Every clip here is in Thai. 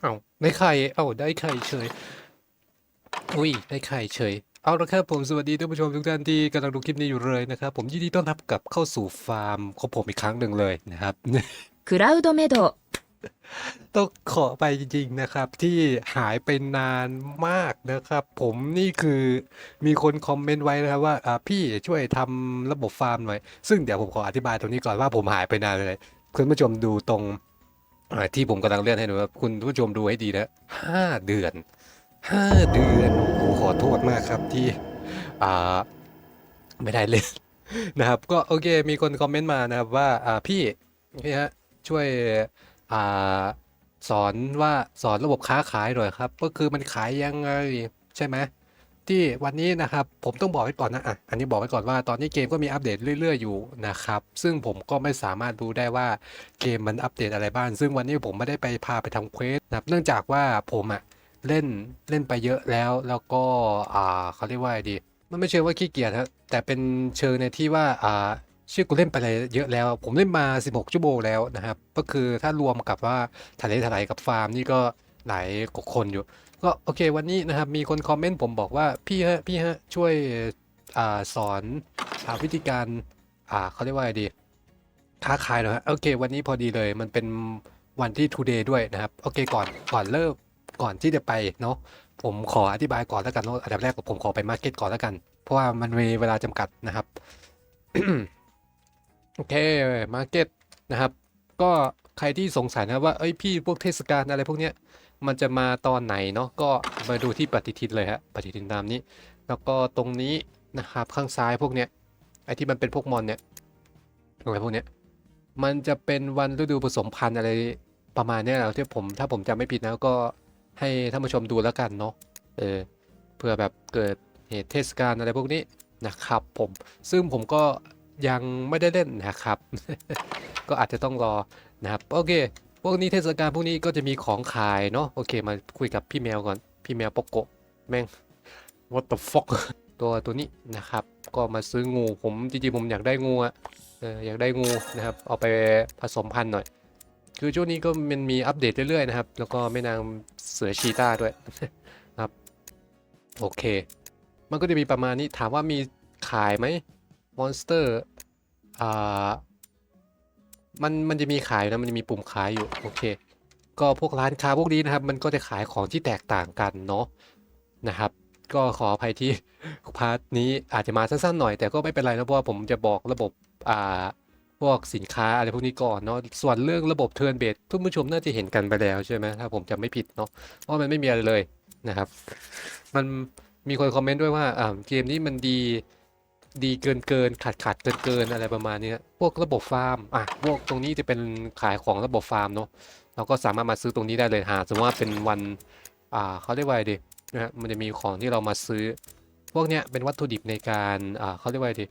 เอาได้ไข่เอาได้ไข่เฉย อุ้ยได้ไข่เฉย เอาละครับผมสวัสดีท่านผู้ชมทุกท่านที่กำลังดูคลิปนี้อยู่เลยนะครับ ผมยินดีต้อนรับกลับเข้าสู่ฟาร์มของผมอีกครั้งหนึ่งเลยนะครับคลาวด์เมโดต้องขอไปจริงๆนะครับ ที่หายไปนานมากนะครับ ผมนี่คือมีคนคอมเมนต์ไว้นะครับว่าพี่ช่วยทำระบบฟาร์มหน่อย ซึ่งเดี๋ยวผมขออธิบายตรงนี้ก่อนว่าผมหายไปนานเลย คุณผู้ชมดูตรงที่ผมกำลังเลื่อนให้ดูครับคุณผู้ชมดูให้ดีนะห้าเดือนห้าเดือนโอ้ขอโทษมากครับที่อ่าไม่ได้เล่นนะครับ ก็โอเคมีคนคอมเมนต์มานะครับว่าอ่าพี่นี่ฮะช่วยอ่าสอนว่าสอนระบบค้าขายหน่อยครับ ก็คือมันขายยังไงใช่ไหม ที่วันนี้นะครับผมต้องบอกไว้ก่อนนะอะอันนี้บอกไว้ก่อนว่าตอนนี้เกมก็มีอัปเดตเรื่อยๆอยู่นะครับซึ่งผมก็ไม่สามารถรู้ได้ว่าเกมมันอัปเดตอะไรบ้างซึ่งวันนี้ผมไม่ได้ไปพาไปทำเควสนะเนื่องจากว่าผมอะเล่นเล่นไปเยอะแล้วแล้วก็อ่าเขาเรียกว่าดี มันไม่เชิงว่าขี้เกียจฮะแต่เป็นเชิงในที่ว่าอ่าชื่อกูเล่นไปอะไรเยอะแล้ว ผมเล่นมา 16 ชั่วโมงแล้วนะครับ ก็คือถ้ารวมกับว่าทะเลทลายกับฟาร์มนี่ก็หลายกว่าคนอยู่ ก็โอเควันนี้นะครับมีคนคอมเมนต์ผมบอกว่าพี่ฮะพี่ฮะช่วยอสอนอาวิธีการอ่าเขาเรียกว่าไงดีค้าขายหน่อยฮะโอเค วันนี้พอดีเลยมันเป็นวันที่ today ด้วยนะครับโอเคก่อนก่อนเริ่มก่อนที่จะไปเนาะผมขออธิบายก่อนแล้วกันเนาะอันดับแรกผมขอไปมาร์เก็ตก่อนแล้วกัน เพราะว่ามันมีเวลาจำกัดนะครับโอเคมาร์เก็ตนะครับ ก็ใครที่สงสัยนะว่าเอ้ยพี่พวกเทศกาลอะไรพวกเนี้ย มันจะมาตอนไหนเนาะก็มาดูที่ปฏิทินเลยฮะปฏิทินตามนี้ แล้วก็ตรงนี้นะครับข้างซ้ายพวกเนี้ยไอที่มันเป็นพวกมอนเนี่ยอะไรพวกเนี้ยมันจะเป็นวันฤดูผสมพันธุ์อะไรประมาณนี้แหละที่ผมถ้าผมจำไม่ผิดนะก็ให้ท่านผู้ชมดูแล้วกันเนาะเออเพื่อแบบเกิดเหตุเทศกาลอะไรพวกนี้นะครับผมซึ่งผมก็ยังไม่ได้เล่นนะครับ ก็อาจจะต้องรอนะครับโอเค วกนี้เทศกาลพวกนี้ก็จะมีของขายเนาะโอเคมาคุยกับพี่แมวก่อนพี่แมวปกโกะแม่ง what the fuck ตัวตัวนี้นะครับ ก็มาซื้องูผมจริงๆผมอยากได้งูอะเอออยากได้งูนะครับ เอาไปผสมพันธุ์หน่อย คือช่วงนี้ก็มันมีอัปเดตเรื่อยๆนะครับ แล้วก็แม่นางเสือชีต้าด้วยนะครับ โอเค มันก็จะมีประมาณนี้ถามว่ามีขายไหมมอนสเตอร์อ่า มันมันจะมีขายนะมันจะมีปุ่มขายอยู่โอเค ก็พวกร้านค้าพวกนี้นะครับ มันก็จะขายของที่แตกต่างกันเนาะนะครับ ก็ขออภัยที่พาร์ทนี้อาจจะมาสั้นๆหน่อยแต่ก็ไม่เป็นไรนะเพราะว่าผมจะบอกระบบอ่าพวกสินค้าอะไรพวกนี้ก่อนเนาะส่วนเรื่องระบบเทิร์นเบสทุกผู้ชมน่าจะเห็นกันไปแล้วใช่ไหมถ้าผมจำไม่ผิดเนาะเพราะมันไม่มีอะไรเลยนะครับ มันมีคนคอมเมนต์ด้วยว่าอ่าเกมนี้มันดี ดีเกินเกินขาดขาดเกินเกินอะไรประมาณเนี้ยพวกระบบฟาร์มอะพวกตรงนี้จะเป็นขายของระบบฟาร์มเนาะเราก็สามารถมาซื้อตรงนี้ได้เลยหาสมมติว่าเป็นวันอ่าเขาเรียกว่าดีนะฮะมันจะมีของที่เรามาซื้อ พวกเนี้ยเป็นวัตถุดิบในการอ่าเขาเรียกว่าดี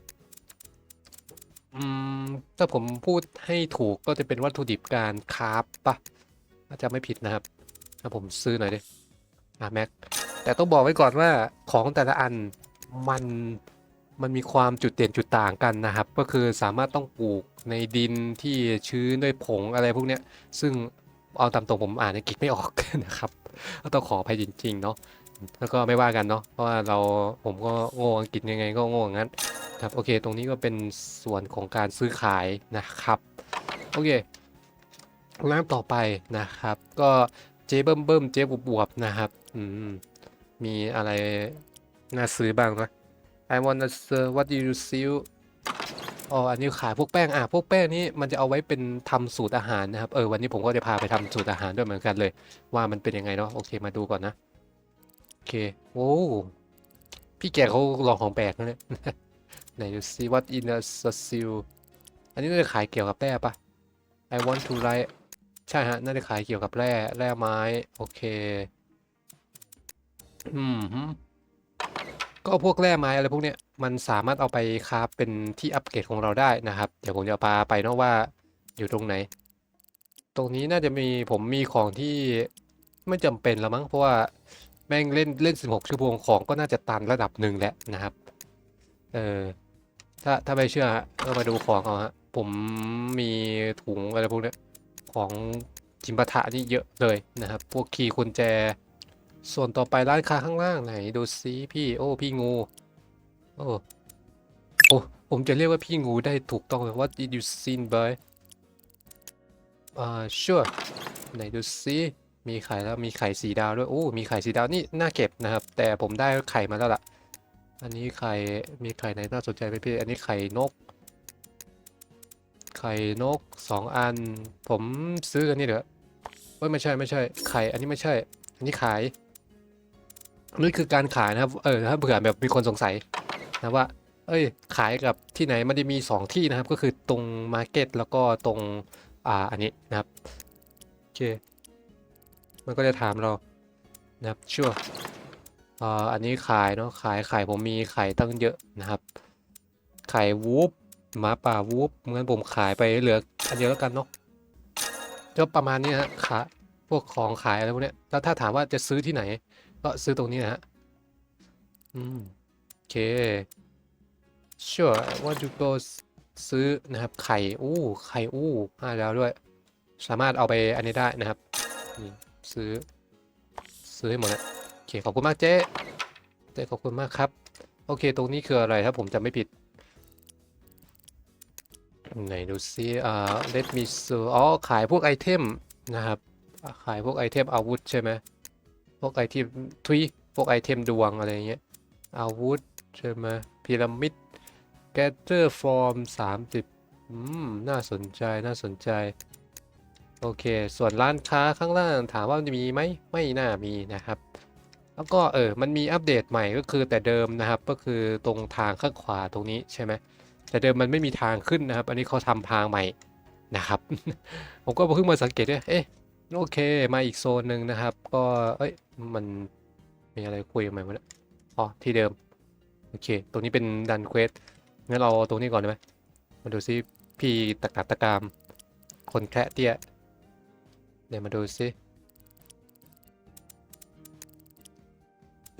อืมถ้าผมพูดให้ถูกก็จะเป็นวัตถุดิบการคราฟปะถ้าจะไม่ผิดนะครับถ้าผมซื้อหน่อยดิอะแม็กแต่ต้องบอกไว้ก่อนว่าของแต่ละอันมัน มันมีความจุดเด่นจุดต่างกันนะครับ ก็คือสามารถต้องปลูกในดินที่ชื้นด้วยผงอะไรพวกเนี้ย ซึ่งเอาตามตรงผมอ่านอังกฤษไม่ออกนะครับ ก็ต้องขออภัยจริงๆเนาะ แล้วก็ไม่ว่ากันเนาะ เพราะว่าเราผมก็โง่อังกฤษยังไงก็โง่งั้นครับ โอเค ตรงนี้ก็เป็นส่วนของการซื้อขายนะครับ โอเคร้านต่อไปนะครับ ก็เจ๊เบิ่มเบิ่มเจ๊บวบวบนะครับ อืม มีอะไรน่าซื้อบ้างนะ I wanna sell what do you sell อ๋ออันนี้ขายพวกแป้งอะพวกแป้งนี้มันจะเอาไว้เป็นทำสูตรอาหารนะครับเออวันนี้ผมก็จะพาไปทำสูตรอาหารด้วยเหมือนกันเลย ว่ามันเป็นยังไงเนาะโอเคมาดูก่อนนะโอเคโอ้พี่แกเขาลองของแปลกนะเนี่ยไหนดูซิ what in a seal อันนี้น่าจะขายเกี่ยวกับแร่ปะ I want to write ใช่ฮะน่าจะขายเกี่ยวกับแร่แร่ไม้โอเคอืม ก็พวกแร่ไม้อะไรพวกเนี้ยมันสามารถเอาไปคราฟเป็นที่อัปเกรดของเราได้นะครับ เดี๋ยวผมจะพาไปเนาะว่าอยู่ตรงไหน ตรงนี้น่าจะมีผมมีของที่ไม่จำเป็นล้วมั้งเพราะว่าแม่งเล่นเล่น 16 ชั่วโมงของก็น่าจะตันระดับหนึ่งแล้วนะครับ เออถ้าถ้าไม่เชื่อก็มาดูของเอาฮะผมมีถุงอะไรพวกเนี้ยของจิมปะถะนี่เยอะเลยนะครับ พวกคีย์กุญแจ ส่วนต่อไปร้านค้าข้างล่างไหนดูซิพี่โอ้พี่งูโอ้โอ้ผมจะเรียกว่าพี่งูได้ถูกต้องเลย What did you see boy อ่า sure ไหนดูซิมีไข่แล้วมีไข่สีดาวด้วยโอ้มีไข่สีดาวนี่น่าเก็บนะครับ แต่ผมได้ไข่มาแล้วล่ะ อันนี้ไข่มีไข่ไหนน่าสนใจไหมพี่ อันนี้ไข่นก ไข่นกสองอัน ผมซื้ออันนี้เดี๋ยวเอ้ยไม่ใช่ไม่ใช่ไข่อันนี้ไม่ใช่ อันนี้ขาย นี่คือการขายนะครับ เออถ้าเผื่อแบบมีคนสงสัยนะว่า เอ้ย ขายกับที่ไหนมันจะมีสองที่นะครับ ก็คือตรงมาร์เก็ตแล้วก็ตรงอ่าอันนี้นะครับโอเค มันก็จะถามเรานะครับชัวร์อ่าอันนี้ขายเนาะขายไข่ผมมีไข่ตั้งเยอะนะครับไข่วูฟหมาป่าวูฟงั้นผมขายไปเหลืออันเดียวแล้วกันเนาะก็ประมาณนี้ฮะขายพวกของขายอะไรพวกเนี้ยแล้วถ้าถามว่าจะซื้อที่ไหน ก็ซื้อตรงนี้นะฮะ อืม โอเค sure want to go ซื้อนะครับ ไข่ อู้ ไข่ อู้ห้าดาวด้วย สามารถเอาไปอันนี้ได้นะครับนี่ซื้อ ซื้อให้หมดนะโอเค ขอบคุณมากเจ๊ เจ๊ขอบคุณมากครับ โอเค ตรงนี้คืออะไรถ้าผมจำไม่ผิดไหนดูซิอ่า let me see อ๋อ ขายพวกไอเทมนะครับ ขายพวกไอเทมอาวุธใช่ไหม พวกไอเทมทุยพวกไอเทมดวงอะไรเงี้ยอาวุธใช่ไหมพีระมิด gather form 30อืม น่าสนใจน่าสนใจ โอเค ส่วนร้านค้าข้างล่างถามว่ามันจะมีไหมไม่น่ามีนะครับ แล้วก็เออมันมีอัปเดตใหม่ก็คือแต่เดิมนะครับก็คือตรงทางข้างขวาตรงนี้ใช่ไหมแต่เดิมมันไม่มีทางขึ้นนะครับ อันนี้เขาทำทางใหม่นะครับ ผมก็เพิ่งมาสังเกตด้วยเอ๊ะโอเค มาอีกโซนหนึ่งนะครับ ก็เอ้ย มันมีอะไรคุยกันไหมวะเนี่ยอ๋อที่เดิม โอเค ตรงนี้เป็นดันเควสงั้นเราตรงนี้ก่อนได้ไหมมาดูซิพี่ตะกัดตะกาม คนแคระเตี้ยเดี๋ยวมาดูซิ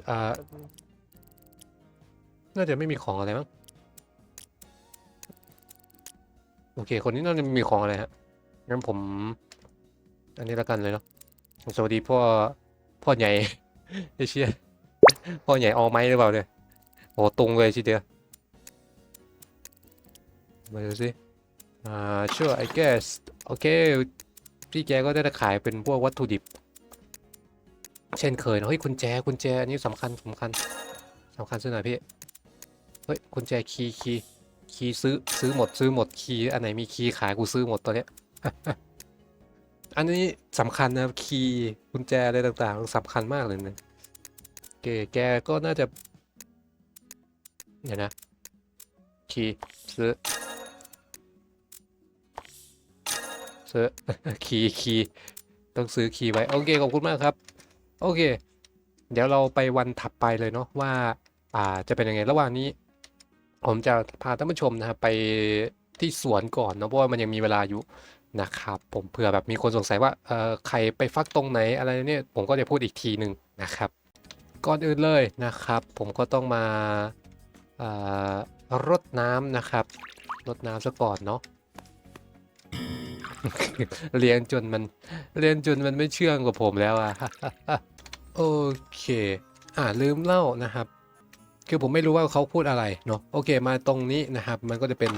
อ่าน่าจะไม่มีของอะไรมั้งโอเค คนนี้น่าจะมีของอะไรฮะงั้นผม อันนี้ล้วกันเลยเนาะสวัสดีพ่อ พ่อใหญ่ไอเชี่ยพ่อใหญ่ออไม้หรือเปล่าเนี่ยโอ้ตรงเลยทีเดียวมาดูสิอ่า sure I guess โอเคพี่แกก็ได้ขายเป็นพวกวัตถุดิบ เช่นเคยเฮ้ยกุญแจกุญแจอันนี้สำคัญสำคัญสำคัญสุดหน่อยพี่เฮ้ยกุญแจคีย์คีย์คีย์ซื้อซื้อหมดซื้อหมดคีย์อันไหนมีคีย์ขายกูซื้อหมดตัวเนี้ย อันนี้สำคัญนะคีย์กุญแจอะไรต่างๆสำคัญมากเลยนะโอเคแกก็น่าจะเดี๋ยวนะคีย์ซื้อซื้อคีย์คีย์ต้องซื้อคีย์ไว้ โอเคขอบคุณมากครับ โอเค เดี๋ยวเราไปวันถัดไปเลยเนาะว่าอ่าจะเป็นยังไงระหว่างนี้ ผมจะพาท่านผู้ชมนะครับไปที่สวนก่อนเนาะเพราะว่ามันยังมีเวลาอยู่ นะครับผมเผื่อแบบมีคนสงสัยว่าเออใครไปฟักตรงไหนอะไรเนี่ยผมก็จะพูดอีกทีหนึ่งนะครับ ก่อนอื่นเลยนะครับ ผมก็ต้องมาอ่ารดน้ำนะครับรดน้ำซะก่อนเนาะเลี้ยงจนมันเลี้ยงจนมันไม่เชื่องกับผมแล้วอะโอเค อ่าลืมเล่านะครับ คือผมไม่รู้ว่าเขาพูดอะไรเนาะโอเคมาตรงนี้นะครับ มันก็จะเป็น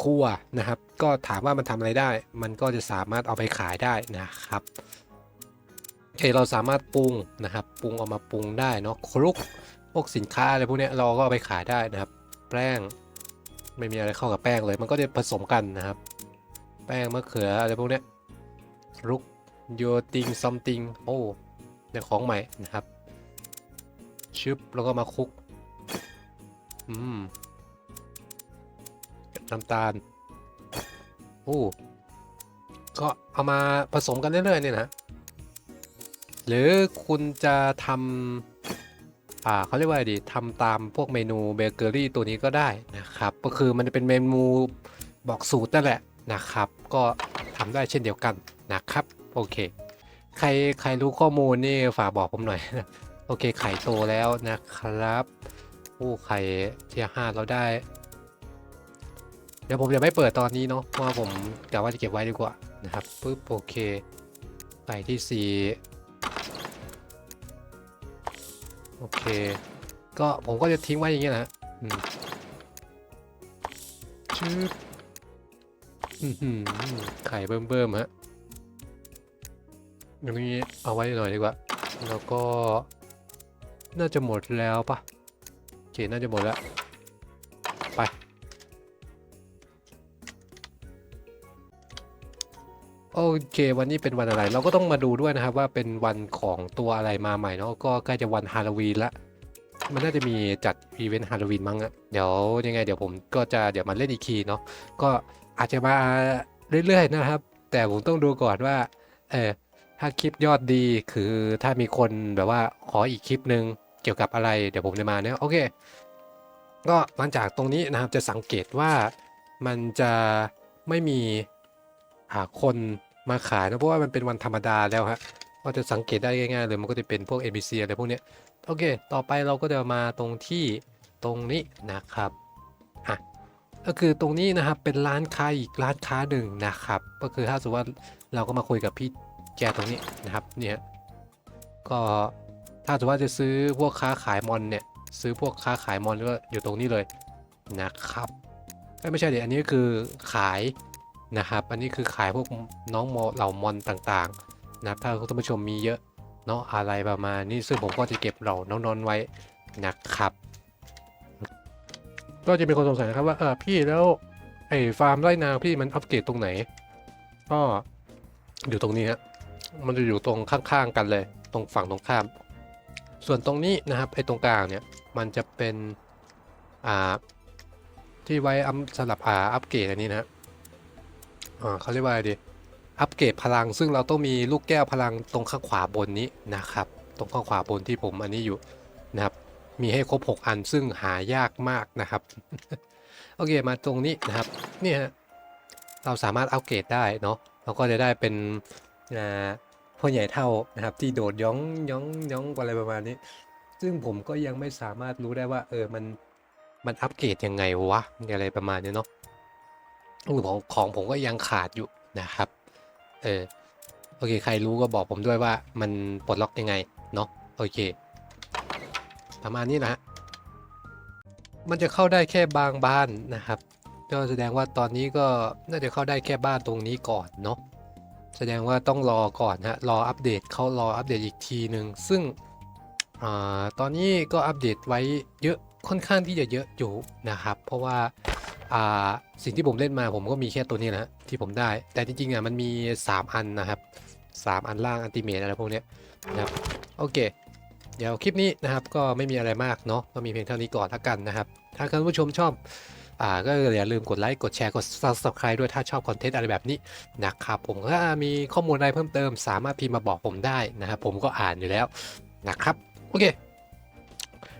ครัวนะครับ ก็ถามว่ามันทำอะไรได้ มันก็จะสามารถเอาไปขายได้นะครับโอเคเราสามารถปรุงนะครับ ปรุงเอามาปรุงได้เนาะคลุกพวกสินค้าอะไรพวกเนี้ยเราก็เอาไปขายได้นะครับ แป้งไม่มีอะไรเข้ากับแป้งเลย มันก็จะผสมกันนะครับ แป้งมะเขืออะไรพวกเนี้ยลุกโยติงซัมติงโอ้ในของใหม่นะครับชึบแล้วก็มาคลุก อืม น้ำตาลโอ้ก็เอามาผสมกันเรื่อยๆเนี่ยนะ หรือคุณจะทำอ่าเขาเรียกว่าดีทำตามพวกเมนูเบเกอรี่ตัวนี้ก็ได้นะครับ ก็คือมันจะเป็นเมนูบอกสูตรนั่นแหละนะครับ ก็ทำได้เช่นเดียวกันนะครับ โอเค ใครใครรู้ข้อมูลนี่ฝากบอกผมหน่อยโอเคไข่โตแล้วนะครับโอ้ไข่เทียห้าเราได้ เดี๋ยวผมจะไม่เปิดตอนนี้เนาะเพราะว่าผมกะว่าจะเก็บไว้ดีกว่านะครับปึ๊บโอเค ไปที่สี่โอเค ก็ผมก็จะทิ้งไว้อย่างเงี้ยนะฮะอืมชืบไข่เบิ่มๆฮะอย่างนี้เอาไว้หน่อยดีกว่า แล้วก็ น่าจะหมดแล้วปะโอเค น่าจะหมดแล้ว ไป โอเควันนี้เป็นวันอะไร เราก็ต้องมาดูด้วยนะครับว่าเป็นวันของตัวอะไรมาใหม่เนาะก็ใกล้จะวันฮาโลวีนละมันน่าจะมีจัดอีเวนต์ฮาโลวีนมั้งอะเดี๋ยวยังไงเดี๋ยวผมก็จะเดี๋ยวมาเล่นอีกทีเนาะก็อาจจะมาเรื่อยๆนะครับ แต่ผมต้องดูก่อนว่าเออถ้าคลิปยอดดีคือถ้ามีคนแบบว่าขออีกคลิปหนึ่งเกี่ยวกับอะไร เดี๋ยวผมจะมาเนี่ยโอเค ก็หลังจากตรงนี้นะครับจะสังเกตว่ามันจะไม่มีหาคน มาขายนะเพราะว่ามันเป็นวันธรรมดาแล้วฮะก็จะสังเกตได้ง่ายๆเลยมันก็จะเป็นพวก NPC อะไรพวกเนี้ยโอเค ต่อไปเราก็จะมาตรงที่ตรงนี้นะครับอะก็คือตรงนี้นะครับเป็นร้านค้าอีกร้านค้าหนึ่งนะครับ ก็คือถ้าสมมติว่าเราก็มาคุยกับพี่แกตรงนี้นะครับเนี่ยก็ถ้าสมมติว่าจะซื้อพวกค้าขายมอนเนี่ยซื้อพวกค้าขายมอนก็อยู่ตรงนี้เลยนะครับไม่ใช่เดี๋ยวอันนี้คือขาย นะครับ อันนี้คือขายพวกน้องมอเหล่ามอนต่างๆ นะครับ ถ้าท่านผู้ชมมีเยอะเนาะอะไรประมาณนี้ซึ่งผมก็จะเก็บเหล่าน้องๆไว้นะครับ ก็จะมีคนสงสัยนะครับว่าเออพี่แล้วไอ้ฟาร์มไร่นาพี่มันอัปเกรดตรงไหน ก็อยู่ตรงนี้ฮะมันจะอยู่ตรงข้างๆกันเลย ตรงฝั่งตรงข้าม ส่วนตรงนี้นะครับไอ้ตรงกลางเนี่ยมันจะเป็นอ่าที่ไว้อำสำหรับอ่าอัปเกรดอันนี้นะฮะ อ่าเขาเรียกว่าอะไรดี อัปเกรดพลัง ซึ่งเราต้องมีลูกแก้วพลังตรงข้างขวาบนนี้นะครับ ตรงข้างขวาบนที่ผมอันนี้อยู่นะครับ มีให้ครบ 6 อันซึ่งหายากมากนะครับ โอเค มาตรงนี้นะครับนี่ฮะ เราสามารถอัปเกรดได้เนาะ เราก็จะได้เป็นอ่าพ่อใหญ่เท่านะครับ ที่โดดย่องย่องย่องอะไรประมาณนี้ ซึ่งผมก็ยังไม่สามารถรู้ได้ว่า เออ มัน มันอัปเกรดยังไงวะ อะไรประมาณนี้เนาะ ของของผมก็ยังขาดอยู่นะครับ เออโอเค ใครรู้ก็บอกผมด้วยว่ามันปลดล็อกยังไงเนาะโอเค ประมาณนี้นะฮะมันจะเข้าได้แค่บางบ้านนะครับ ก็แสดงว่าตอนนี้ก็น่าจะเข้าได้แค่บ้านตรงนี้ก่อนเนาะแสดงว่าต้องรอก่อนฮะรออัปเดตเขารออัปเดตอีกทีหนึ่งซึ่งอตอนนี้ก็อัปเดตไว้เยอะค่อนข้างที่จะเยอะอยู่นะครับ เพราะว่า สิ่งที่ผมเล่นมาผมก็มีแค่ตัวนี้นะที่ผมได้ แต่จริงๆอะมันมี 3 อันนะครับ 3 อันล่างอันติเมตอะไรพวกนี้นะครับโอเค เดี๋ยวคลิปนี้นะครับก็ไม่มีอะไรมากเนาะก็มีเพียงเท่านี้ก่อนละกันนะครับ ถ้าท่านผู้ชมชอบอ่าก็อย่าลืมกดไลค์ กดแชร์ กด subscribe ด้วยถ้าชอบคอนเทนต์อะไรแบบนี้นะครับผมถ้ามีข้อมูลอะไรเพิ่มเติม สามารถพิมพ์มาบอกผมได้นะครับผมก็อ่านอยู่แล้วนะครับโอเค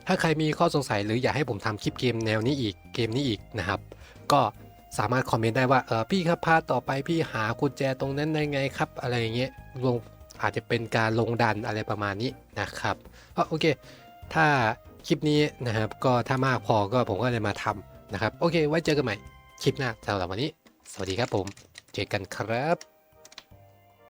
ถ้าใครมีข้อสงสัยหรืออยากให้ผมทำคลิปเกมแนวนี้อีกเกมนี้อีกนะครับ ก็สามารถคอมเมนต์ได้ว่าเออพี่ครับพาต่อไปพี่หากุญแจตรงนั้นได้ไงครับ อะไรอย่างเงี้ยลงอาจจะเป็นการลงดันอะไรประมาณนี้นะครับก็โอเค ถ้าคลิปนี้นะครับ ก็ถ้ามากพอก็ผมก็จะมาทำนะครับ โอเค ไว้เจอกันใหม่คลิปหน้าสำหรับวันนี้ สวัสดีครับผม เจอกันครับ